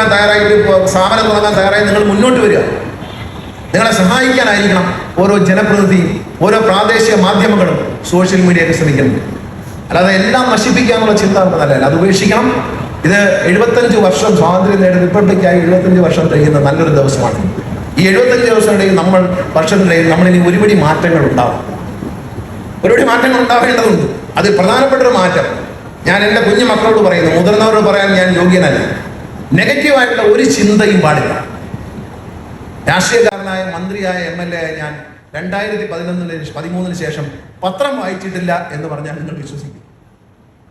തുടങ്ങാൻ തയ്യാറായിട്ട് സ്ഥാപനം തുടങ്ങാൻ തയ്യാറായി നിങ്ങൾ മുന്നോട്ട് വരിക. നിങ്ങളെ സഹായിക്കാനായിരിക്കണം ഓരോ ജനപ്രതിനിധിയും ഓരോ പ്രാദേശിക മാധ്യമങ്ങളും സോഷ്യൽ മീഡിയയൊക്കെ ശ്രമിക്കുന്നത്. അല്ലാതെ എല്ലാം നശിപ്പിക്കാനുള്ള ചിന്ത നല്ലതല്ല അത് ഉപേക്ഷിക്കണം. ഇത് എഴുപത്തഞ്ച് വർഷം സ്വാതന്ത്ര്യം നേടി റിപ്പബ്ലിക്കായി എഴുപത്തഞ്ച് വർഷം കഴിയുന്ന നല്ലൊരു ദിവസമാണ്. ഈ എഴുപത്തഞ്ച് ദിവസത്തിനിടയിൽ നമ്മൾ വർഷത്തിനിടയിൽ നമ്മളിനി ഒരുപടി മാറ്റങ്ങൾ ഉണ്ടാവും. ഒരുപടി മാറ്റങ്ങൾ ഉണ്ടാവേണ്ടതുണ്ട്. അത് പ്രധാനപ്പെട്ട ഒരു മാറ്റം. ഞാൻ എന്റെ കുഞ്ഞു മക്കളോട് പറയുന്നു മുതിർന്നവരോട് പറയാൻ ഞാൻ യോഗ്യനല്ല. നെഗറ്റീവായിട്ടുള്ള ഒരു ചിന്തയും പാടില്ല. രാഷ്ട്രീയക്കാരനായ മന്ത്രിയായ എം എൽ എ ഞാൻ രണ്ടായിരത്തി പതിനൊന്നിന് പതിമൂന്നിന് ശേഷം പത്രം വായിച്ചിട്ടില്ല എന്ന് പറഞ്ഞാൽ നിങ്ങൾ വിശ്വസിക്കും.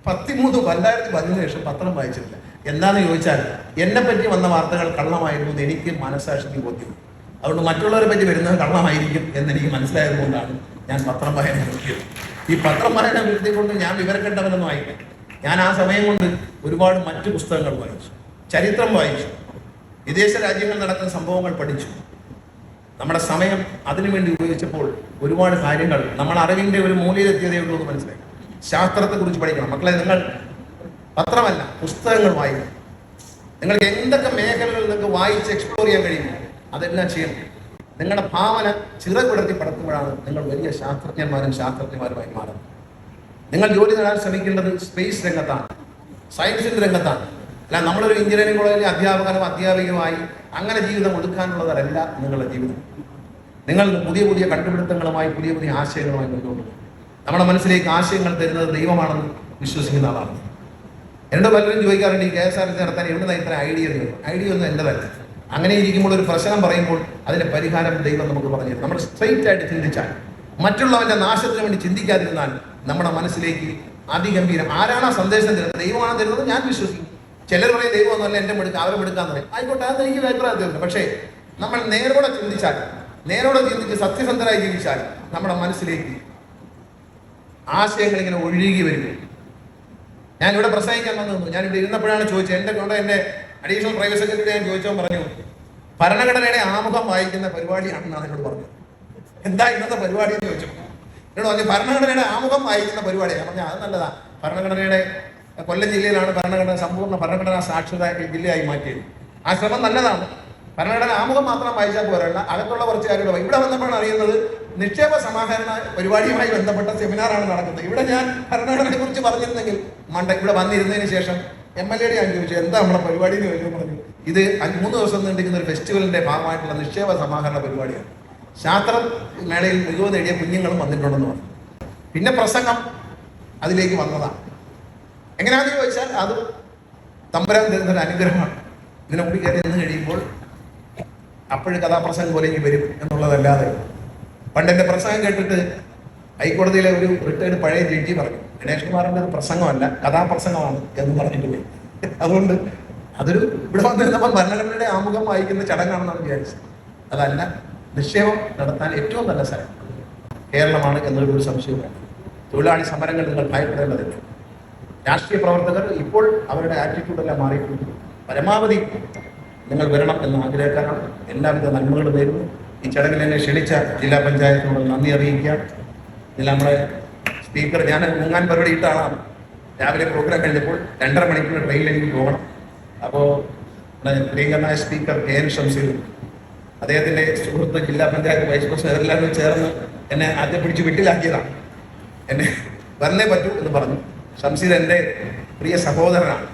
പത്തിമൂന്ന് രണ്ടായിരത്തി പതിനൊന്നിന് ശേഷം പത്രം വായിച്ചിട്ടില്ല. എന്താണെന്ന് ചോദിച്ചാൽ എന്നെ പറ്റി വന്ന വാർത്തകൾ കള്ളമായിരുന്നു എന്ന് എനിക്ക് മനസ്സാക്ഷിക്ക് ബോധ്യം. അതുകൊണ്ട് മറ്റുള്ളവരെ പറ്റി വരുന്നത് കള്ളമായിരിക്കും എന്ന് എനിക്ക് മനസ്സിലായതുകൊണ്ടാണ് ഞാൻ പത്രം വായന നിർത്തിയത്. ഈ പത്രം വായന നിർത്തിക്കൊണ്ട് ഞാൻ വിവരക്കെട്ടവനൊന്നും ആയില്ല. ഞാൻ ആ സമയം കൊണ്ട് ഒരുപാട് മറ്റു പുസ്തകങ്ങൾ വായിച്ചു. ചരിത്രം വായിച്ചു. വിദേശ രാജ്യങ്ങളിൽ നടക്കുന്ന സംഭവങ്ങൾ പഠിച്ചു. നമ്മുടെ സമയം അതിനുവേണ്ടി ഉപയോഗിച്ചപ്പോൾ ഒരുപാട് കാര്യങ്ങൾ നമ്മൾ അറിവിന്റെ ഒരു മൂലയിലെത്തിയതേ ഉള്ളൂ എന്ന് മനസ്സിലായി. ശാസ്ത്രത്തെ കുറിച്ച് പഠിക്കണം. മക്കളെ നിങ്ങൾ പത്രമല്ല പുസ്തകങ്ങൾ വായിക്കണം. നിങ്ങൾക്ക് എന്തൊക്കെ മേഖലകൾ നിങ്ങൾക്ക് വായിച്ച് എക്സ്പ്ലോർ ചെയ്യാൻ കഴിയും അതെല്ലാം ചെയ്യണം. നിങ്ങളുടെ ഭാവന ചിറകുടർത്തി പടത്തുമ്പോഴാണ് നിങ്ങൾ വലിയ ശാസ്ത്രജ്ഞന്മാരും ശാസ്ത്രജ്ഞന്മാരുമായി മാറുന്നത്. നിങ്ങൾ ജോലി നേടാൻ ശ്രമിക്കേണ്ടത് സ്പേസ് രംഗത്താണ്. സയൻസിന്റെ രംഗത്താണ്. അല്ല നമ്മളൊരു എഞ്ചിനീയറിംഗ് കോളേജിലെ അധ്യാപകനും അധ്യാപികയുമായി അങ്ങനെ ജീവിതം ഒതുക്കാനുള്ളതല്ല നിങ്ങളുടെ ജീവിതം. നിങ്ങൾ പുതിയ പുതിയ കണ്ടുപിടുത്തങ്ങളുമായി പുതിയ പുതിയ ആശയങ്ങളുമായി മുന്നോട്ട് പോകും നമ്മുടെ മനസ്സിലേക്ക് ആശയങ്ങൾ തരുന്നത് ദൈവമാണെന്ന് വിശ്വസിക്കുന്ന ആളാണ്. എന്നോട് പലരും ചോദിക്കാറുണ്ട് ഈ കെ എസ് ആർ ടി നടത്താൻ എവിടെ ഇത്ര ഐഡിയ ഐഡിയ ഒന്നും എന്റെതല്ല അങ്ങനെ ഇരിക്കുമ്പോൾ ഒരു പ്രശ്നം പറയുമ്പോൾ അതിന്റെ പരിഹാരം ദൈവം നമുക്ക് പറഞ്ഞു തരും. നമ്മൾ സ്ട്രെയിറ്റ് ആയിട്ട് ചിന്തിച്ചാൽ മറ്റുള്ളവന്റെ നാശത്തിന് വേണ്ടി ചിന്തിക്കാതിരുന്നാൽ നമ്മുടെ മനസ്സിലേക്ക് അതിഗംഭീരം ആരാണ് ആ സന്ദേശം തരുന്നത്? ദൈവമാണ് തരുന്നത് ഞാൻ വിശ്വസിക്കും. ചിലർ പറയും ദൈവം ഒന്നുമല്ല എന്റെ മെടുക്കുക അവരെ മെടുക്കാന്ന് പറയും. ആയിക്കോട്ടെ അത് എനിക്ക് അഭിപ്രായത്തിലുണ്ട് പക്ഷേ നമ്മൾ നേരോടെ ചിന്തിച്ചാൽ നേരോടെ ചിന്തിച്ച് സത്യസന്ധരായി ജീവിച്ചാൽ നമ്മുടെ മനസ്സിലേക്ക് ആശയങ്ങൾ ഇങ്ങനെ ഒഴുകി വരും. ഞാൻ ഇവിടെ പ്രസംഗിക്കാൻ വന്നു ഞാൻ ഇവിടെ ഇരുന്നപ്പോഴാണ് ചോദിച്ചത് എന്റെ കൊണ്ട് എന്റെ അഡീഷണൽ പ്രൈവറ്റ് സെക്രട്ടറി ഞാൻ ചോദിച്ചോ പറഞ്ഞു ഭരണഘടനയുടെ ആമുഖം വായിക്കുന്ന പരിപാടിയാണെന്ന് എന്നോട് പറഞ്ഞു എന്താ ഇന്നത്തെ പരിപാടി? എന്ന് ചോദിച്ചു. എന്നോട് പറഞ്ഞു ഭരണഘടനയുടെ ആമുഖം വായിക്കുന്ന പരിപാടിയാണ് പറഞ്ഞാൽ അത് നല്ലതാ. ഭരണഘടനയുടെ കൊല്ലം ജില്ലയിലാണ് ഭരണഘടന സമ്പൂർണ ഭരണഘടനാ സാക്ഷരത ജില്ലയായി മാറ്റിയത്. ആ ശ്രമം നല്ലതാണ്. ഭരണഘടന ആമുഖം മാത്രം വായിച്ചാൽ പോരല്ല അകത്തുള്ള കുറച്ച് കാര്യങ്ങൾ ഇവിടെ വന്നപ്പോഴാണ് അറിയുന്നത് നിക്ഷേപ സമാഹരണ പരിപാടിയുമായി ബന്ധപ്പെട്ട സെമിനാറാണ് നടക്കുന്നത്. ഇവിടെ ഞാൻ ഭരണഘടനയെ കുറിച്ച് പറഞ്ഞിരുന്നെങ്കിൽ മണ്ട ഇവിടെ വന്നിരുന്നതിന് ശേഷം എം എൽ എയുടെ ഞാൻ ചോദിച്ചു എന്താ നമ്മുടെ പരിപാടി എന്ന് ചോദിച്ചു പറഞ്ഞു ഇത് മൂന്ന് ദിവസം നീണ്ടിരിക്കുന്ന ഒരു ഫെസ്റ്റിവലിന്റെ ഭാഗമായിട്ടുള്ള നിക്ഷേപ സമാഹരണ പരിപാടിയാണ്. ശാസ്ത്ര മേളയിൽ മികവ് നേടിയ കുഞ്ഞുങ്ങളും വന്നിട്ടുണ്ടെന്ന് പറഞ്ഞു. പിന്നെ പ്രസംഗം അതിലേക്ക് വന്നതാണ്. എങ്ങനെയാണെന്ന് ചോദിച്ചാൽ അത് തമ്പുരാൻ തരുന്ന ഒരു അനുഗ്രഹമാണ്. ഇതിനെ കൂടി കയറി നിന്ന് കഴിയുമ്പോൾ അപ്പോഴും കഥാപ്രസംഗം പോലെ ഇനി വരും എന്നുള്ളതല്ലാതെ പണ്ട് എന്റെ പ്രസംഗം കേട്ടിട്ട് ഹൈക്കോടതിയിലെ ഒരു റിട്ടയർഡ് പഴയ ജഡ്ജി പറഞ്ഞു. ഗണേഷ് കുമാറിന്റെ ഒരു പ്രസംഗമല്ല കഥാപ്രസംഗമാണ് എന്ന് പറഞ്ഞിട്ട് പോയി. അതുകൊണ്ട് അതൊരു ഇവിടെ വന്നിരുന്നപ്പോൾ ഭരണഘടനയുടെ ആമുഖം വായിക്കുന്ന ചടങ്ങാണെന്നാണ് വിചാരിച്ചത്. അതല്ല നിക്ഷേപം നടത്താൻ ഏറ്റവും നല്ല സ്ഥലം കേരളമാണ് എന്നൊരു സംശയമാണ് തൊഴിലാളി സമരങ്ങൾ നിങ്ങൾ ഭയപ്പെടേണ്ടതില്ല. രാഷ്ട്രീയ പ്രവർത്തകർ ഇപ്പോൾ അവരുടെ ആറ്റിറ്റ്യൂഡെല്ലാം മാറിയിട്ടുണ്ട് പരമാവധി നിങ്ങൾ വരണം എന്ന് ആഗ്രഹക്കാരാണ് എല്ലാവിധ നന്മകളും നേരുന്നു. ഈ ചടങ്ങിൽ എന്നെ ക്ഷണിച്ച ജില്ലാ പഞ്ചായത്തിനോട് നന്ദി അറിയിക്കുക ഇതിൽ നമ്മുടെ സ്പീക്കർ ഞാൻ മുങ്ങാൻ പരിപാടി ഇട്ട ആളാണ് രാവിലെ പ്രോഗ്രാം കഴിഞ്ഞപ്പോൾ രണ്ടര മണിക്കൂർ ട്രെയിനിൽ എനിക്ക് പോകണം അപ്പോൾ പ്രിയങ്കരനായ സ്പീക്കർ കെ എൻ ഷംസീർ അദ്ദേഹത്തിന്റെ സുഹൃത്ത് ജില്ലാ പഞ്ചായത്ത് വൈസ് പ്രസിഡന്റ് എല്ലാവരും ചേർന്ന് എന്നെ ആദ്യം പിടിച്ച് വീട്ടിലാക്കിയതാണ്. എന്നെ വന്നേ പറ്റൂ എന്ന് പറഞ്ഞു. ഷംസീർ എന്റെ പ്രിയ സഹോദരനാണ്.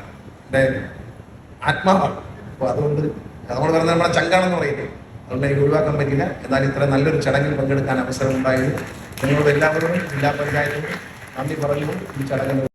എന്റെ ആത്മാവാണ്. അപ്പോൾ അതുകൊണ്ട് നമ്മൾ പറഞ്ഞ നമ്മുടെ ചങ്കാണെന്ന് പറയുന്നത് അതുകൊണ്ട് എനിക്ക് ഒഴിവാക്കാൻ പറ്റില്ല. എന്നാൽ ഇത്ര നല്ലൊരു ചടങ്ങിൽ പങ്കെടുക്കാൻ അവസരം ഉണ്ടായിരുന്നു നിങ്ങളോട് എല്ലാവരോടും ജില്ലാ പഞ്ചായത്തിനും നന്ദി പറഞ്ഞു ഈ ചടങ്ങിൽ